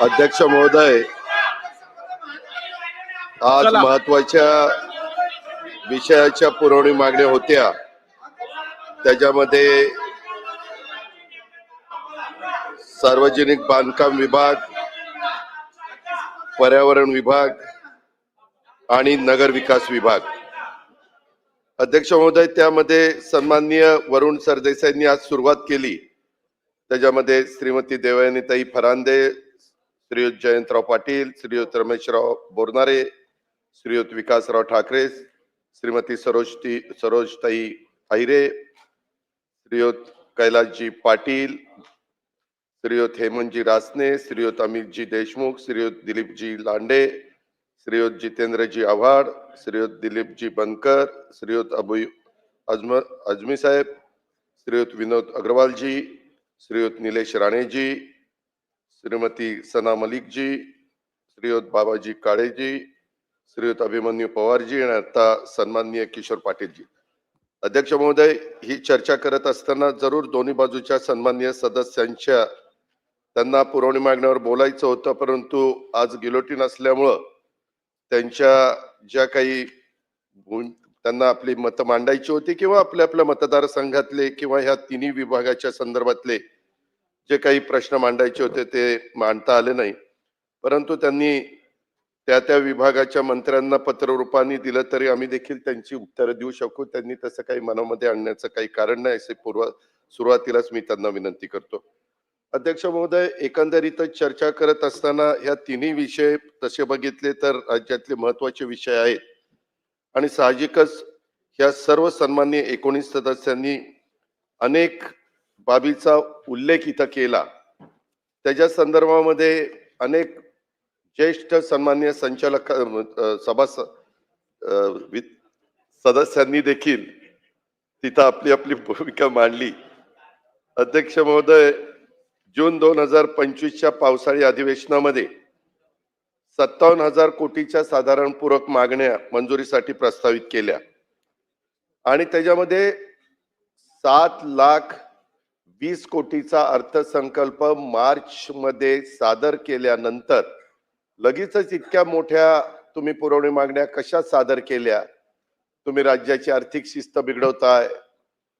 अध्यक्ष महोदय आज. महत्त्वाच्या विषयाच्या पुरवणी मागण्या होत्या. त्याच्यामध्ये सार्वजनिक बांधकाम विभाग पर्यावरण विभाग आणि नगर विकास विभाग. अध्यक्ष महोदय त्यामध्ये सन्माननीय वरुण सरदेसाईंनी आज सुरुवात केली. त्याच्यामध्ये श्रीमती देवयानीताई फरांदे श्रीयुत जयंतराव पाटील श्रीयुत रमेशराव बोरनारे श्रीयुत विकासराव ठाकरे श्रीमती सरोजती सरोजताई आहिरे श्रीयुत कैलासजी पाटील श्रीयुत हेमंतजी रासने श्रीयुत अमितजी देशमुख श्रीयुत दिलीपजी लांडे श्रीयुत जितेंद्रजी आव्हाड श्रीयुत दिलीपजी बनकर श्रीयुत अबू अजम अजमी साहेब श्रीयुत विनोद अग्रवालजी श्रीयुत निलेश राणेजी श्रीमती सना मलिकजी श्रीयुत बाबाजी काळेजी श्रीयुत अभिमन्यू पवारजी आणि आता सन्माननीय किशोर पाटीलजी. अध्यक्ष महोदय ही चर्चा करत असताना जरूर दोन्ही बाजूच्या सन्माननीय सदस्यांच्या त्यांना पुरवणी मागण्यावर बोलायचं होतं परंतु आज गिलोटीन असल्यामुळं त्यांच्या ज्या काही त्यांना आपली मतं मांडायची होती किंवा आपल्या आपल्या मतदारसंघातले किंवा ह्या तिन्ही विभागाच्या संदर्भातले जे काही प्रश्न मांडायचे होते ते मांडता आले नाही. परंतु त्यांनी त्या त्या विभागाच्या मंत्र्यांना पत्ररूपाने दिलं तरी आम्ही देखील त्यांची उत्तरं देऊ शकू. त्यांनी तसं काही मनामध्ये आणण्याचं काही कारण नाही असे पूर्व सुरुवातीलाच मी त्यांना विनंती करतो. अध्यक्ष महोदय एकंदरीतच चर्चा करत असताना या तिन्ही विषय तसे बघितले तर राज्यातले महत्त्वाचे विषय आहेत. आणि साहजिकच या सर्व सन्माननीय एकोणीस सदस्यांनी अनेक बाबीचा उल्लेख इथं केला. त्याच्या संदर्भामध्ये अनेक ज्येष्ठ सन्मान्य संचालक सभा स- वि- सदस्यांनी देखील तिथं आपली आपली भूमिका मांडली. अध्यक्ष महोदय जून दोन हजार पंचवीसच्या पावसाळी अधिवेशनामध्ये सत्तावन्न हजार कोटीच्या साधारण पूरक मागण्या मंजुरीसाठी प्रस्तावित केल्या. आणि त्याच्यामध्ये सात लाख वीस कोटीचा अर्थसंकल्प मार्च मध्ये सादर केल्यानंतर लगेचच इतक्या मोठ्या तुम्ही पुरवणी मागण्या कशा सादर केल्या? तुम्ही राज्याची आर्थिक शिस्त बिघडवताय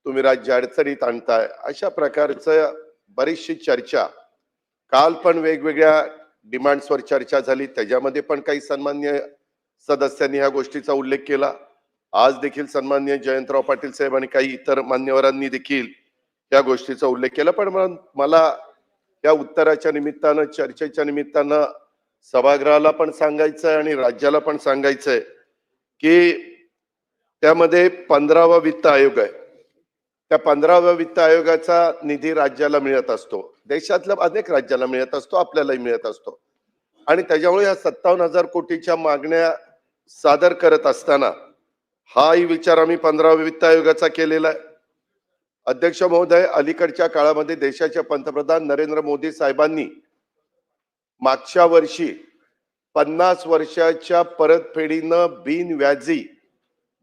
तुम्ही राज्य अडचणीत आणताय अशा प्रकारचं बरीचशी चर्चा. काल पण वेगवेगळ्या डिमांड्सवर चर्चा झाली त्याच्यामध्ये पण काही सन्मान्य सदस्यांनी ह्या गोष्टीचा उल्लेख केला. आज देखील सन्मान्य जयंतराव पाटील साहेब आणि काही इतर मान्यवरांनी देखील या गोष्टीचा उल्लेख केला पण मला- मला या उत्तराच्या निमित्तानं चर्चेच्या निमित्तानं सभागृहाला पण सांगायचंय आणि राज्याला पण सांगायचंय की त्यामध्ये पंधरावा वित्त आयोग आहे. त्या पंधराव्या वित्त आयोगाचा निधी राज्याला मिळत असतो. देशातल्या अनेक राज्याला मिळत असतो आपल्यालाही मिळत असतो. आणि त्याच्यामुळे या सत्तावन्न हजार कोटीच्या मागण्या सादर करत असताना हाही विचार आम्ही पंधराव्या वित्त आयोगाचा केलेला आहे. अध्यक्ष महोदय अलीकडच्या काळामध्ये देशाचे पंतप्रधान नरेंद्र मोदी साहेबांनी मागच्या वर्षी पन्नास वर्षाच्या परतफेडीनं बिनव्याजी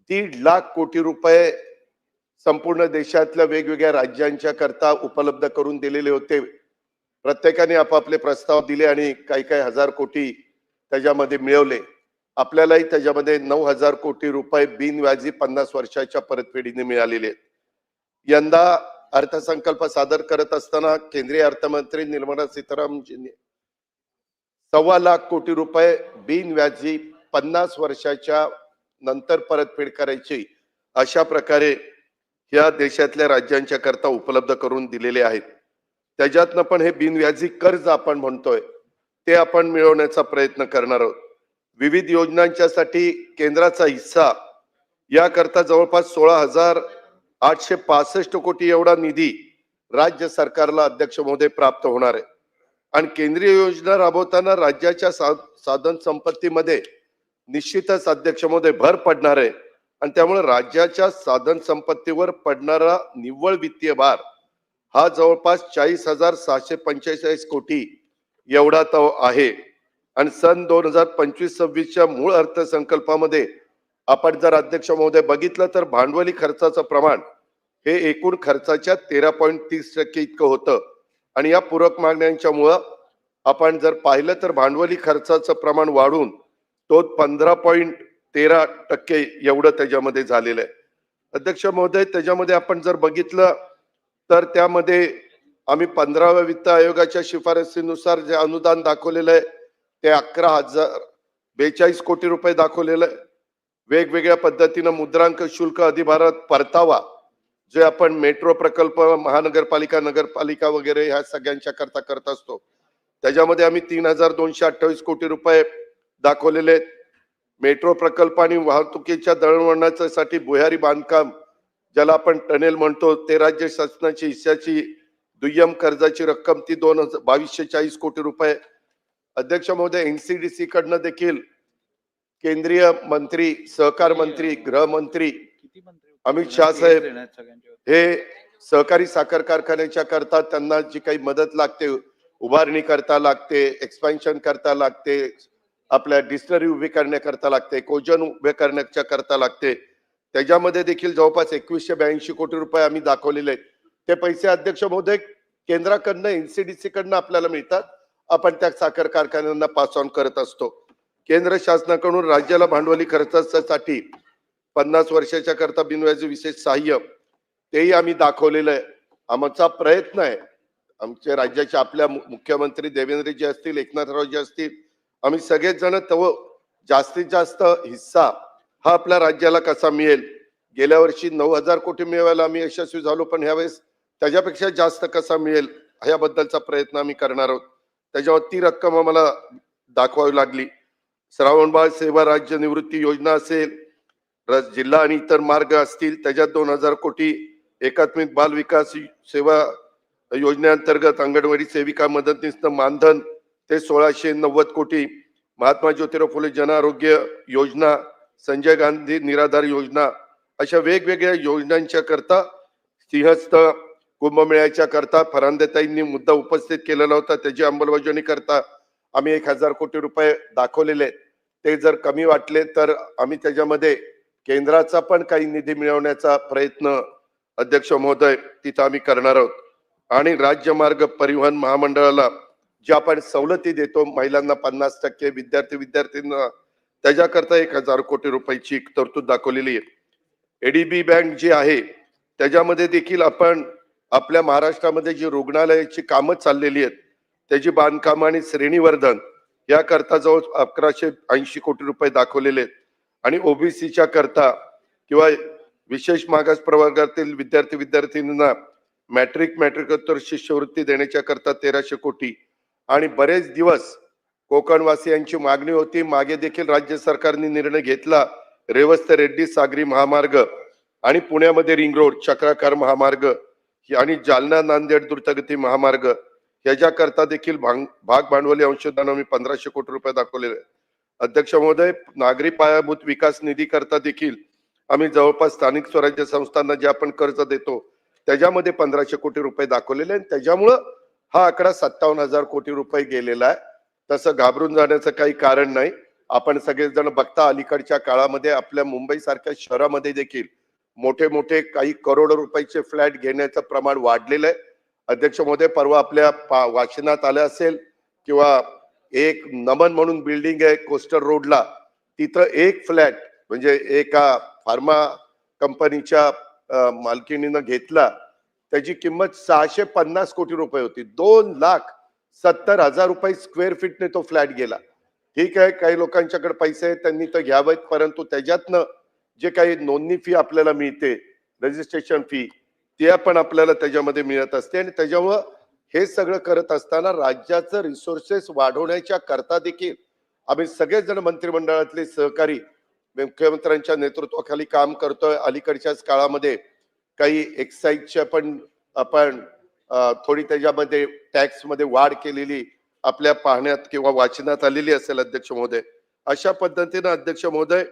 दीड लाख कोटी रुपये संपूर्ण देशातल्या वेगवेगळ्या राज्यांच्या करता उपलब्ध करून दिलेले होते. प्रत्येकाने आपापले प्रस्ताव दिले आणि काही काही हजार कोटी त्याच्यामध्ये मिळवले. आपल्यालाही त्याच्यामध्ये नऊ हजार कोटी रुपये बिनव्याजी पन्नास वर्षाच्या परतफेडीने मिळालेले आहेत. यंदा अर्थसंकल्प सादर करत असताना केंद्रीय अर्थमंत्री निर्मला सीतारामजींनी सव्वा लाख कोटी रुपये बिनव्याजी पन्नास वर्षाच्या नंतर परतफेड करायची अशा प्रकारे या देशातल्या राज्यांच्या करता उपलब्ध करून दिलेले आहेत. त्याच्यातनं पण हे बिनव्याजी कर्ज आपण म्हणतोय ते आपण मिळवण्याचा प्रयत्न करणार आहोत. विविध योजनांच्यासाठी केंद्राचा हिस्सा याकरता जवळपास सोळा हजार आठशे पासष्ट कोटी एवढा निधी राज्य सरकारला अध्यक्ष महोदय प्राप्त होणार आहे. आणि केंद्रीय योजना राबवताना राज्याच्या सा- साधन संपत्तीमध्ये निश्चितच अध्यक्ष महोदय भर पडणार आहे. आणि त्यामुळे राज्याच्या साधन संपत्तीवर पडणारा निव्वळ वित्तीय भार हा जवळपास चाळीस हजार सहाशे पंचेचाळीस कोटी एवढा तो आहे. आणि सन दोन हजार पंचवीस सव्वीसच्या मूळ अर्थसंकल्पामध्ये आपण जर अध्यक्ष महोदय बघितलं तर भांडवली खर्चाचं प्रमाण हे एकूण खर्चाच्या तेरा पॉईंट तीस टक्के इतकं होतं. आणि या पूरक मागण्यांच्यामुळं आपण जर पाहिलं तर भांडवली खर्चाचं प्रमाण वाढून तो पंधरा पॉईंट तेरा टक्के एवढं त्याच्यामध्ये झालेलं आहे. अध्यक्ष महोदय त्याच्यामध्ये आपण जर बघितलं तर त्यामध्ये आम्ही पंधराव्या वित्त आयोगाच्या शिफारसीनुसार जे अनुदान दाखवलेलं आहे ते अकरा हजार बेचाळीस कोटी रुपये दाखवलेलं आहे. वेगवेगळ्या पद्धतीनं मुद्रांक शुल्क अधिभारात परतावा जे आपण मेट्रो प्रकल्प महानगरपालिका नगरपालिका वगैरे ह्या सगळ्यांच्या करता करत असतो. त्याच्यामध्ये आम्ही तीन हजार दोनशे अठ्ठावीस कोटी रुपये दाखवलेले आहेत. मेट्रो प्रकल्प आणि वाहतुकीच्या दळणवळणाच्या भुयारी बांधकाम ज्याला आपण टनेल म्हणतो ते राज्य शासनाची हिस्साची दुय्यम कर्जाची रक्कम ती दोन हजार बावीसशे चाळीस कोटी रुपये. अध्यक्ष महोदय एनसीडीसी कडनं देखील केंद्रीय मंत्री सहकार मंत्री गृहमंत्री किती मंत्री? अमित शाह साहेब हे सहकारी साखर कारखान्याच्या करता त्यांना जी काही मदत लागते उभारणी करता लागते एक्सपान्शन करता लागते आपल्या डिस्टरी उभी करण्याकरता लागते कोजन उभे करण्याच्या करता लागते. त्याच्यामध्ये देखील जवळपास एकवीसशे ब्याऐंशी कोटी रुपये आम्ही दाखवलेले आहेत. ते पैसे अध्यक्ष महोदय केंद्राकडनं एनसीडीसी कडनं आपल्याला मिळतात. आपण त्या साखर कारखान्यांना पास ऑन करत असतो. केंद्र शासनाकडून राज्याला भांडवली खर्चासाठी पन्नास वर्षाच्या करता बिनव्याजी विशेष सहाय्य तेही आम्ही दाखवलेलं आहे. आमचा प्रयत्न आहे. आमचे राज्याचे आपल्या मु- मुख्यमंत्री देवेंद्रजी असतील एकनाथरावजी असतील आम्ही सगळेच जण तव जास्तीत जास्त हिस्सा हा आपल्या राज्याला कसा मिळेल? गेल्या वर्षी नऊ हजार कोटी मिळवायला आम्ही यशस्वी झालो पण ह्यावेळेस त्याच्यापेक्षा जास्त कसा मिळेल? ह्याबद्दलचा प्रयत्न आम्ही करणार आहोत. त्याच्यावर ती रक्कम आम्हाला दाखवावी लागली. श्रावणबाळ सेवा राज्य निवृत्ती योजना असेल रस जिल्हा आणि इतर मार्ग असतील त्याच्यात दोन हजार कोटी एकात्मिक बाल विकास सेवा योजनेअंतर्गत अंगणवाडी सेविका मदतनीस मानधन ते सोळाशे नव्वद कोटी. महात्मा ज्योतिराव फुले जन आरोग्य योजना संजय गांधी निराधार योजना अशा वेगवेगळ्या योजनांच्या करता सिंहस्थ कुंभमेळ्याच्या करता फरांदेताईंनी मुद्दा उपस्थित केलेला होता. त्याची अंमलबजावणी करता आम्ही एक हजार कोटी रुपये दाखवलेले ते जर कमी वाटले तर आम्ही त्याच्यामध्ये केंद्राचा पण काही निधी मिळवण्याचा प्रयत्न अध्यक्ष महोदय तिथं आम्ही करणार आहोत. आणि राज्य मार्ग परिवहन महामंडळाला ज्या आपण सवलती देतो महिलांना पन्नास टक्के विद्यार्थी विद्यार्थ्यांना त्याच्याकरता एक हजार कोटी रुपयाची तरतूद दाखवलेली आहे. एडीबी बँक जी आहे त्याच्यामध्ये देखील आपण आपल्या महाराष्ट्रामध्ये जी रुग्णालयाची कामं चाललेली आहेत त्याची बांधकाम आणि श्रेणीवर्धन याकरता जवळ अकराशे ऐंशी कोटी रुपये दाखवलेले आहेत. आणि ओबीसीच्या करता किंवा विशेष मागास प्रवर्गातील विद्यार्थी विद्यार्थिनींना मॅट्रिक मॅट्रिकोत्तर शिष्यवृत्ती देण्याच्या करता तेराशे कोटी. आणि बरेच दिवस कोकणवासियांची मागणी होती. मागे देखील राज्य सरकारने निर्णय घेतला. रेवस्त रेड्डी सागरी महामार्ग आणि पुण्यामध्ये रिंग रोड चक्राकार महामार्ग आणि जालना नांदेड द्रुतगती महामार्ग. याच्याकरता देखील भाग भांडवली अंशदान आम्ही पंधराशे कोटी रुपये दाखवलेले आहे. अध्यक्ष महोदय नागरी पायाभूत विकास निधी करता देखील आम्ही जवळपास स्थानिक स्वराज्य संस्थांना जे आपण कर्ज देतो त्याच्यामध्ये पंधराशे कोटी रुपये दाखवलेले आणि त्याच्यामुळं हा आकडा सत्तावन्न हजार कोटी रुपये गेलेला आहे. तसं घाबरून जाण्याचं काही कारण नाही. आपण सगळेजण बघता अलीकडच्या काळामध्ये आपल्या मुंबई सारख्या शहरामध्ये देखील मोठे मोठे काही करोड रुपयाचे फ्लॅट घेण्याचं प्रमाण वाढलेलं आहे. अध्यक्ष महोदय परवा आपल्या पा- वाचनात आलं असेल किंवा एक नमन म्हणून बिल्डिंग आहे कोस्टर रोडला तिथं एक फ्लॅट म्हणजे एका फार्मा कंपनीच्या मालकिणीनं घेतला. त्याची किंमत सहाशे पन्नास कोटी रुपये होती. दोन लाख सत्तर हजार रुपये स्क्वेअर फीटने तो फ्लॅट गेला. ठीक आहे काही लोकांच्याकडे पैसे आहेत त्यांनी तर घ्यावेत परंतु त्याच्यातनं जे काही नोंदणी फी आपल्याला मिळते रजिस्ट्रेशन फी ते पण आपल्याला त्याच्यामध्ये मिळत असते. आणि त्याच्यामुळं हे सगळं करत असताना राज्याचं रिसोर्सेस वाढवण्याच्या करता देखील आम्ही सगळेजण मंत्रिमंडळातले सहकारी मुख्यमंत्र्यांच्या नेतृत्वाखाली काम करतोय. अलीकडच्याच काळामध्ये काही एक्साईजच्या पण आपण थोडी त्याच्यामध्ये टॅक्समध्ये वाढ केलेली आपल्या पाहण्यात किंवा वाचनात आलेली असेल अध्यक्ष महोदय. अशा पद्धतीनं अध्यक्ष महोदय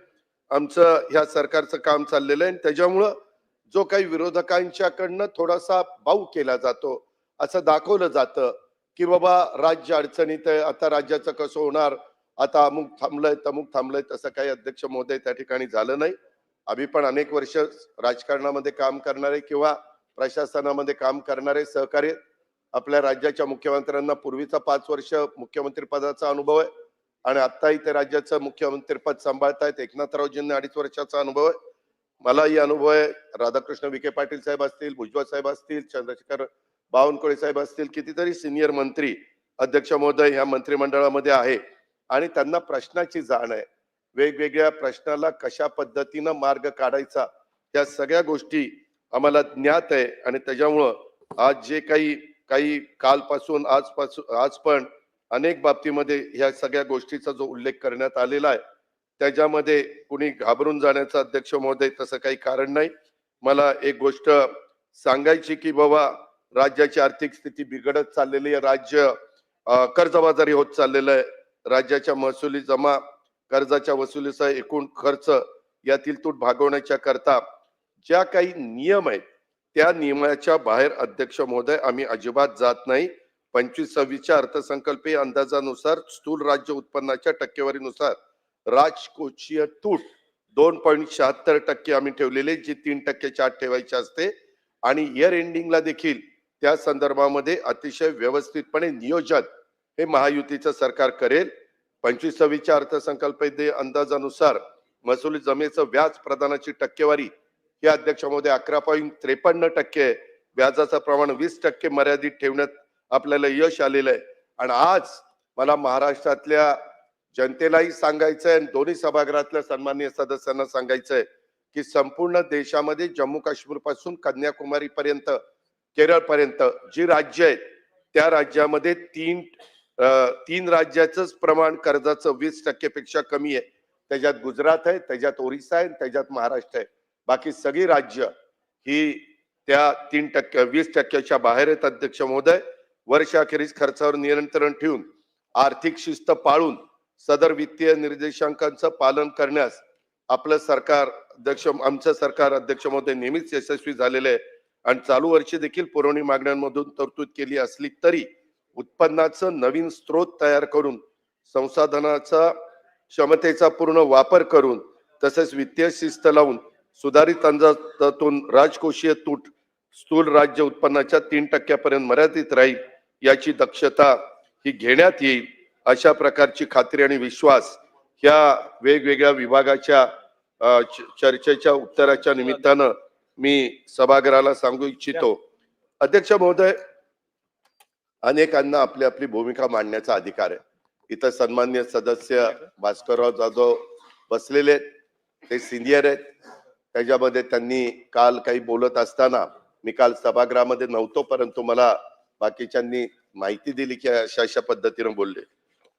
आमचं ह्या सरकारचं काम चाललेलं आहे. आणि त्याच्यामुळं जो काही विरोधकांच्याकडनं थोडासा बाऊ केला जातो. असं दाखवलं जातं की बाबा राज्य अडचणीत आहे आता राज्याचं कसं होणार? आता अमुक थांबलंय तमुक थांबलंय तसं काही अध्यक्ष महोदय त्या ठिकाणी झालं नाही. आम्ही पण अनेक वर्ष राजकारणामध्ये काम करणारे किंवा प्रशासनामध्ये काम करणारे सहकार्य आपल्या राज्याच्या मुख्यमंत्र्यांना पूर्वीचा पाच वर्ष मुख्यमंत्री पदाचा अनुभव आहे आणि आत्ताही ते राज्याचं मुख्यमंत्रीपद सांभाळतायत. एकनाथरावजींना अडीच वर्षाचा अनुभव आहे. मलाही अनुभव आहे. राधाकृष्ण विखे पाटील साहेब असतील भुजबळ साहेब असतील चंद्रशेखर बावनकुळे साहेब असतील कितीतरी सिनियर मंत्री अध्यक्ष महोदय ह्या मंत्रिमंडळामध्ये आहे. आणि त्यांना प्रश्नाची जाण आहे. वेगवेगळ्या प्रश्नाला कशा पद्धतीनं मार्ग काढायचा या सगळ्या गोष्टी आम्हाला ज्ञात आहे. आणि त्याच्यामुळं आज जे काही काही कालपासून आजपासून आज पण अनेक बाबतीमध्ये ह्या सगळ्या गोष्टीचा जो उल्लेख करण्यात आलेला आहे त्याच्यामध्ये कुणी घाबरून जाण्याचं अध्यक्ष महोदय तसं काही कारण नाही. मला एक गोष्ट सांगायची की बाबा राज्याची आर्थिक स्थिती बिघडत चाललेली आहे. राज्य कर्जबाजारी होत चाललेलं आहे. राज्याच्या महसुली जमा कर्जाच्या वसुलीचा एकूण खर्च यातील तूट भागवण्याच्या करता ज्या काही नियम आहेत त्या नियमाच्या बाहेर अध्यक्ष महोदय आम्ही अजिबात जात नाही. पंचवीस सव्वीसच्या अर्थसंकल्पीय अंदाजानुसार स्थूल राज्य उत्पन्नाच्या टक्केवारीनुसार राजकोषीय तूट दोन पॉईंट शहात्तर टक्के आम्ही ठेवलेले जी तीन टक्के चार ठेवायची असते. आणि इयर एंडिंगला देखील त्या संदर्भामध्ये अतिशय व्यवस्थितपणे नियोजन हे महायुतीचं सरकार करेल. पंचवीस सव्वीसच्या अर्थसंकल्पीय अंदाजानुसार महसुली जमेचं व्याज प्रदानाची टक्केवारी या अध्यक्ष अकरा पॉईंट त्रेपन्न टक्के व्याजाचं प्रमाण वीस टक्के मर्यादित ठेवण्यात आपल्याला यश आलेलं आहे. आणि आज मला महाराष्ट्रातल्या जनतेलाही सांगायचंय आणि दोन्ही सभागृहातल्या सन्मान्य सदस्यांना सांगायचंय की संपूर्ण देशामध्ये जम्मू काश्मीरपासून कन्याकुमारी पर्यंत केरळपर्यंत जी राज्य आहेत त्या राज्यामध्ये तीन तीन राज्याचंच प्रमाण कर्जाचं वीस टक्केपेक्षा कमी आहे. त्याच्यात गुजरात आहे त्याच्यात ओरिसा आहे त्याच्यात महाराष्ट्र आहे. बाकी सगळी राज्य ही त्या तीन टक्के वीस टक्क्याच्या बाहेर आहेत अध्यक्ष महोदय. वर्षाखेरीज खर्चावर नियंत्रण ठेवून आर्थिक शिस्त पाळून सदर वित्तीय निर्देशांकांचं पालन करण्यास आपलं सरकार अध्यक्ष आमचं सरकार अध्यक्ष महोदय नेहमीच यशस्वी झालेलं आहे. आणि चालू वर्षी देखील पुरवणी मागण्यांमधून तरतूद केली असली तरी उत्पन्नाचं नवीन स्रोत तयार करून संसाधनाचा क्षमतेचा पूर्ण वापर करून तसेच वित्तीय शिस्त लावून सुधारित अंदाजातून राजकोषीय तूट स्थूल राज्य उत्पन्नाच्या तीन टक्क्यापर्यंत मर्यादित राहील याची दक्षता ही घेण्यात येईल अशा प्रकारची खात्री आणि विश्वास ह्या वेगवेगळ्या विभागाच्या च- चर्चेच्या उत्तराच्या निमित्तानं मी सभागृहाला सांगू इच्छितो. अध्यक्ष महोदय अनेकांना आपली आपली भूमिका मांडण्याचा अधिकार आहे. इथं सन्मान्य सदस्य भास्करराव जाधव बसलेले आहेत. ते सिनियर आहेत. त्याच्यामध्ये त्यांनी काल काही बोलत असताना मी काल सभागृहामध्ये नव्हतो परंतु मला बाकीच्यांनी माहिती दिली की अशा अशा पद्धतीनं बोलले.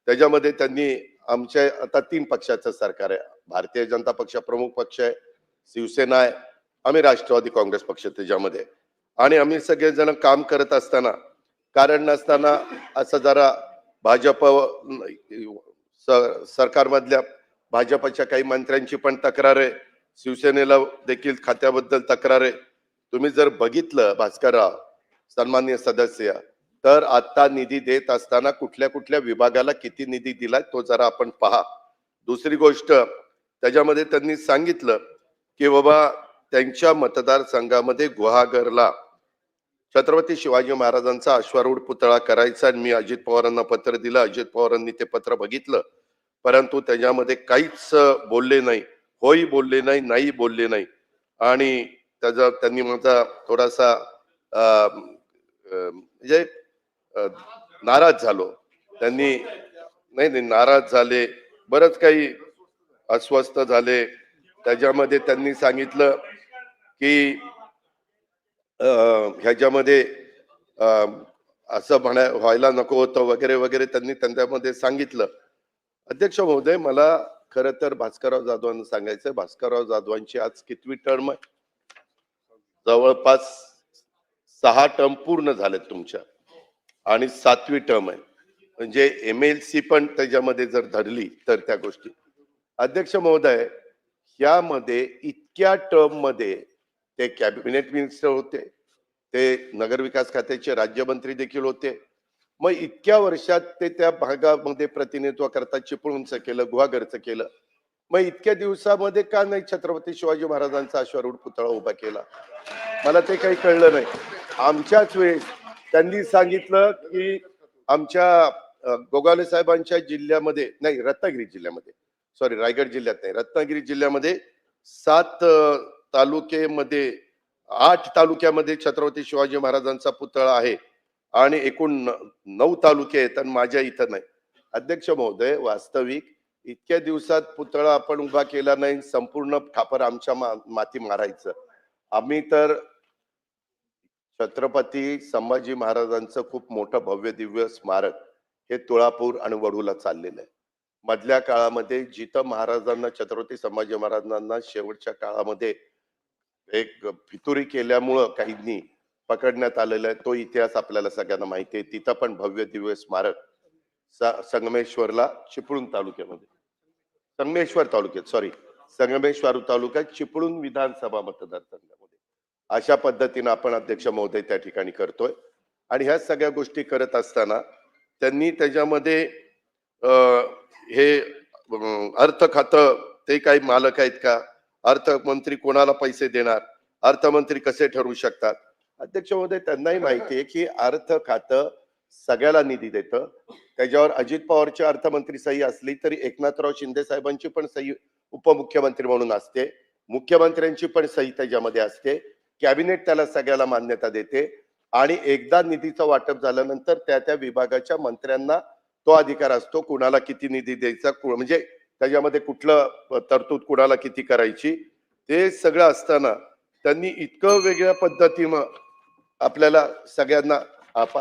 त्याच्यामध्ये त्यांनी आमच्या आता तीन पक्षाचं सरकार आहे. भारतीय जनता पक्ष प्रमुख पक्ष आहे. शिवसेना आहे. आम्ही राष्ट्रवादी काँग्रेस पक्ष त्याच्यामध्ये आणि आम्ही सगळेजण काम करत असताना कारण नसताना असं जरा भाजप सरकारमधल्या भाजपच्या काही मंत्र्यांची पण तक्रार आहे शिवसेनेला देखील खात्याबद्दल तक्रार. आहे तुम्ही जर बघितलं भास्करराव सन्मान्य सदस्य तर आता निधी देत असताना कुठल्या कुठल्या विभागाला किती निधी दिलाय तो जरा आपण पहा. दुसरी गोष्ट त्याच्यामध्ये त्यांनी सांगितलं की बाबा त्यांच्या मतदारसंघामध्ये गुहागरला छत्रपती शिवाजी महाराजांचा अश्वारूढ पुतळा करायचा आणि मी अजित पवारांना पत्र दिलं. अजित पवारांनी ते पत्र बघितलं. परंतु त्याच्यामध्ये काहीच बोलले नाही. होई बोलले नाही नाही बोलले नाही. आणि त्याचा त्यांनी माझा थोडासा म्हणजे नाराज झालो. त्यांनी नाही नाही नाराज झाले. बरंच काही अस्वस्थ झाले. त्याच्यामध्ये त्यांनी सांगितलं की ह्याच्यामध्ये असं म्हणा व्हायला नको होतं वगैरे वगैरे त्यांनी त्यांच्यामध्ये सांगितलं. अध्यक्ष महोदय मला खरं तर भास्करराव जाधवांना सांगायचं भास्करराव जाधवांची आज कितवी टर्म आहे? जवळपास सहा टर्म पूर्ण झालेत तुमच्या. आणि सातवी टर्म आहे. म्हणजे एम एल सी पण त्याच्यामध्ये जर धरली तर त्या गोष्टी. अध्यक्ष महोदय यामध्ये इतक्या टर्ममध्ये ते कॅबिनेट मिनिस्टर होते ते नगरविकास खात्याचे राज्यमंत्री देखील होते. मग इतक्या वर्षात ते त्या भागामध्ये प्रतिनिधित्व करता चिपळूणचं केलं गुहागरचं केलं. मग इतक्या दिवसामध्ये का नाही छत्रपती शिवाजी महाराजांचा अश्वारूढ पुतळा उभा केला? मला ते काही कळलं नाही. आमच्याच वेळेस त्यांनी सांगितलं की आमच्या गोगावले साहेबांच्या जिल्ह्यामध्ये नाही रत्नागिरी जिल्ह्यामध्ये. सॉरी रायगड जिल्ह्यात नाही रत्नागिरी जिल्ह्यामध्ये सात तालुकेमध्ये आठ तालुक्यामध्ये छत्रपती शिवाजी महाराजांचा पुतळा आहे आणि एकूण न- नऊ तालुके आहेत आणि माझ्या इथं नाही. अध्यक्ष महोदय वास्तविक इतक्या दिवसात पुतळा आपण उभा केला नाही संपूर्ण ठापर आमच्या मा- माती मारायचं. आम्ही तर छत्रपती संभाजी महाराजांचं खूप मोठं भव्य दिव्य स्मारक हे तुळापूर आणि वडूला चाललेलं आहे. मधल्या काळामध्ये जिथं महाराजांना छत्रपती संभाजी महाराजांना शेवटच्या काळामध्ये एक फितुरी केल्यामुळं काहींनी पकडण्यात आलेला आहे. तो इतिहास आपल्याला सगळ्यांना माहिती आहे. तिथं पण भव्य दिव्य स्मारक संगमेश्वरला चिपळूण तालुक्यामध्ये. संगमेश्वर तालुक्यात सॉरी संगमेश्वर तालुक्यात चिपळूण विधानसभा मतदारसंघामध्ये. अशा पद्धतीनं आपण अध्यक्ष महोदय त्या ठिकाणी करतोय. आणि ह्या सगळ्या गोष्टी करत असताना त्यांनी त्याच्यामध्ये हे अर्थ खातं ते काही मालक आहेत का? अर्थमंत्री कोणाला पैसे देणार? अर्थमंत्री कसे ठरवू शकतात? अध्यक्ष महोदय त्यांनाही माहिती आहे की अर्थ खातं सगळ्याला निधी देतं. त्याच्यावर अजित पवारची अर्थमंत्री सही असली तरी एकनाथराव शिंदे साहेबांची पण सही उपमुख्यमंत्री म्हणून असते. मुख्यमंत्र्यांची पण सही त्याच्यामध्ये असते. कॅबिनेट त्याला सगळ्याला मान्यता देते. आणि एकदा निधीचं वाटप झाल्यानंतर त्या त्या विभागाच्या मंत्र्यांना तो अधिकार असतो कुणाला किती निधी द्यायचा कु- म्हणजे त्याच्यामध्ये कुठलं तरतूद कुणाला किती करायची ते सगळं असताना त्यांनी इतकं वेगळ्या पद्धतीनं आपल्याला सगळ्यांना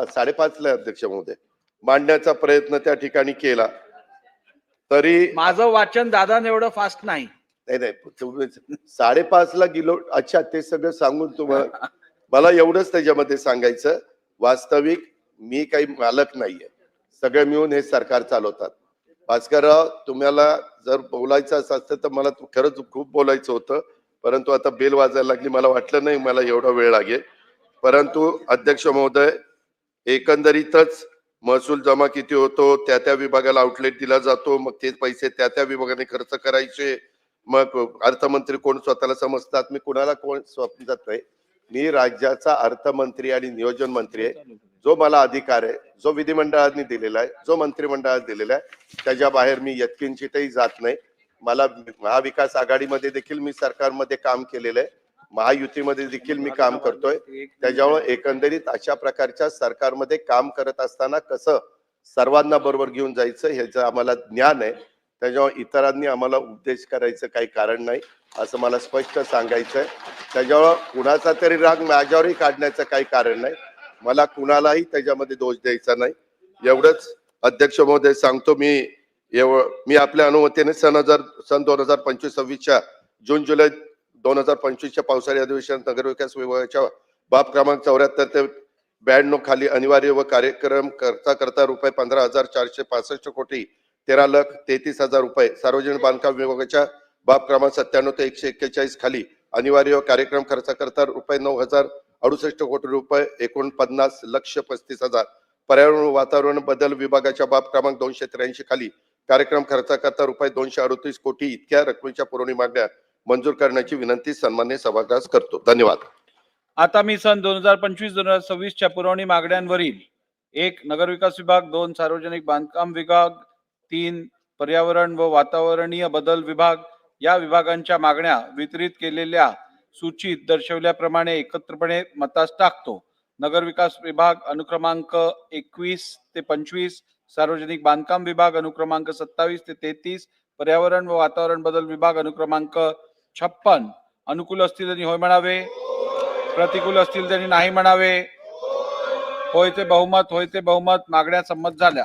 साडेपाचला अध्यक्ष महोदय मांडण्याचा प्रयत्न त्या ठिकाणी केला. तरी माझं वाचन दादा एवढं फास्ट नाही. नाही नाही साडेपाच ला गेलो अच्छा ते सगळं सांगून तुम्हाला मला एवढंच त्याच्यामध्ये सांगायचं वास्तविक मी काही मालक नाहीये. सगळे मिळून हे सरकार चालवतात. भास्करराव तुम्हाला जर बोलायचं असं असतं तर मला खरंच खूप बोलायचं होतं. परंतु आता बेल वाजायला लागली मला वाटलं नाही मला एवढा वेळ लागेल. परंतु अध्यक्ष महोदय एकंदरीतच महसूल जमा किती होतो त्या त्या विभागाला आउटलेट दिला जातो मग ते पैसे त्या त्या विभागाने खर्च करायचे. मग अर्थमंत्री कोण स्वतःला समजतात मी कुणाला कोण स्वप्न जात नाही. मी राज्याचा अर्थमंत्री आणि नियोजन मंत्री आहे. जो मला अधिकार आहे जो विधिमंडळाने दिलेला आहे जो मंत्रिमंडळात दिलेला आहे त्याच्या बाहेर मी यत्किंचितही जात नाही. मला महाविकास आघाडीमध्ये देखील मी सरकारमध्ये काम केलेलं आहे. महायुतीमध्ये देखील मी काम करतोय. त्याच्यामुळे एकंदरीत अशा प्रकारच्या सरकारमध्ये काम करत असताना कसं सर्वांना बरोबर घेऊन जायचं ह्याचं आम्हाला ज्ञान आहे. त्याच्यामुळे इतरांनी आम्हाला उपदेश करायचं काही कारण नाही असं मला स्पष्ट सांगायचं आहे त्याच्यामुळं कुणाचा तरी राग माझ्यावरही काढण्याचं काही कारण नाही. मला कुणालाही त्याच्यामध्ये दोष द्यायचा नाही. एवढंच अध्यक्ष महोदय सांगतो मी एव मी आपल्या अनुमतीने सन हजार सन दोन हजार पंचवीस सव्वीसच्या जून जुलै दोन हजार पंचवीसच्या पावसाळी अधिवेशनात नगरविकास विभागाच्या बाब क्रमांक चौऱ्याहत्तर ते ब्याण्णव खाली अनिवार्य व कार्यक्रम करता करता रुपये पंधरा हजार चारशे पासष्ट कोटी तेरा लाख तेहतीस हजार रुपये सार्वजनिक बांधकाम विभागाच्या बाब क्रमांक सत्त्याण्णव ते एकशे एक्केचाळीस खाली अनिवार्य व कार्यक्रम खर्चा करता रुपये नऊ हजार अडुसष्ट कोटी रुपये एकोणपन्नास लक्ष पस्तीस हजार. पर्यावरण व वातावरण बदल विभागाच्या बाब क्रमांक दोनशे त्र्याऐंशी खाली. कार्यक्रम खर्चाकरता रुपये दोनशे अडतीस कोटी इतक्या रकमेच्या पुरवणी मागण्या मंजूर करण्याची विनंती सन्मान्य सभागृहास करतो. धन्यवाद. आता मी सन दोन हजार पंचवीस दोन हजार सव्वीसच्या पुरवणी मागण्यांवरील एक नगरविकास विभाग दोन सार्वजनिक बांधकाम विभाग तीन पर्यावरण व वातावरणीय बदल विभाग या विभागांच्या मागण्या वितरित केलेल्या सूचीत दर्शवल्याप्रमाणे एकत्रपणे मतास टाकतो. नगरविकास विभाग अनुक्रमांक एकवीस ते पंचवीस सार्वजनिक बांधकाम विभाग अनुक्रमांक सत्तावीस ते तेहतीस पर्यावरण व वातावरण बदल विभाग अनुक्रमांक छप्पन. अनुकूल असतील त्यांनी होय म्हणावे. प्रतिकूल असतील त्यांनी नाही म्हणावे. होय ते बहुमत होय ते बहुमत मागण्या संमत झाल्या.